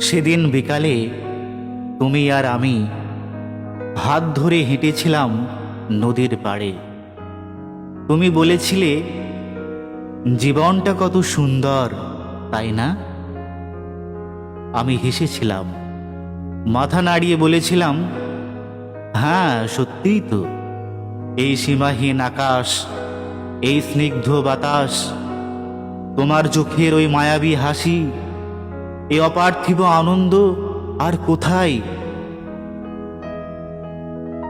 সেদিন বিকালে তুমি আর আমি হাত ধরে হেঁটেছিলাম নদীর পাড়ে। তুমি বলেছিলে, জীবনটা কত সুন্দর, তাই না? আমি হেসেছিলাম। মাথা নাড়িয়ে বলেছিলাম হ্যাঁ সত্যিই তো। এই সীমাহীন আকাশ, এই স্নিগ্ধ বাতাস, তোমার চোখের ওই মায়াবী হাসি এ অপার্থিব আনন্দ আর কোথায়?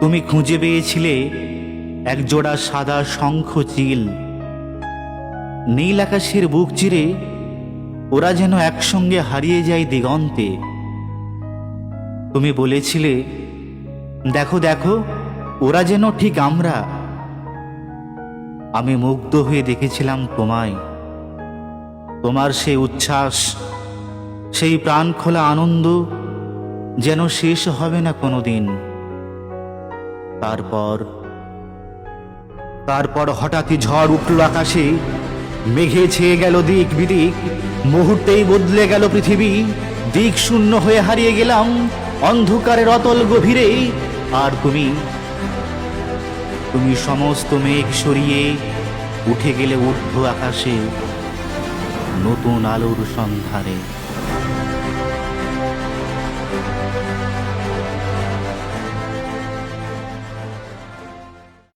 তুমি খুঁজে পেয়েছিলে এক জোড়া সাদা শঙ্খ চিল। নীল আকাশের বুক চিরে ওরা যেন একসঙ্গে হারিয়ে যায় দিগন্তে। তুমি বলেছিলে, দেখো দেখো, ওরা যেন ঠিক আমরা। আমি মুগ্ধ হয়ে দেখেছিলাম তোমায়। তোমার সেই উচ্ছ্বাস সেই প্রাণ খোলা আনন্দ যেন শেষ হবে না কোনোদিন। তারপর তারপর হঠাৎই ঝড় উঠল আকাশে, মেঘে ছেয়ে গেল দিক বিদিক, মুহূর্তেই বদলে গেল পৃথিবী, দিক শূন্য হয়ে হারিয়ে গেলাম অন্ধকারের অতল গভীরে। আর তুমি তুমি সমস্ত মেঘ সরিয়ে উঠে গেলে ঊর্ধ্ব আকাশে নতুন আলোর সন্ধানে।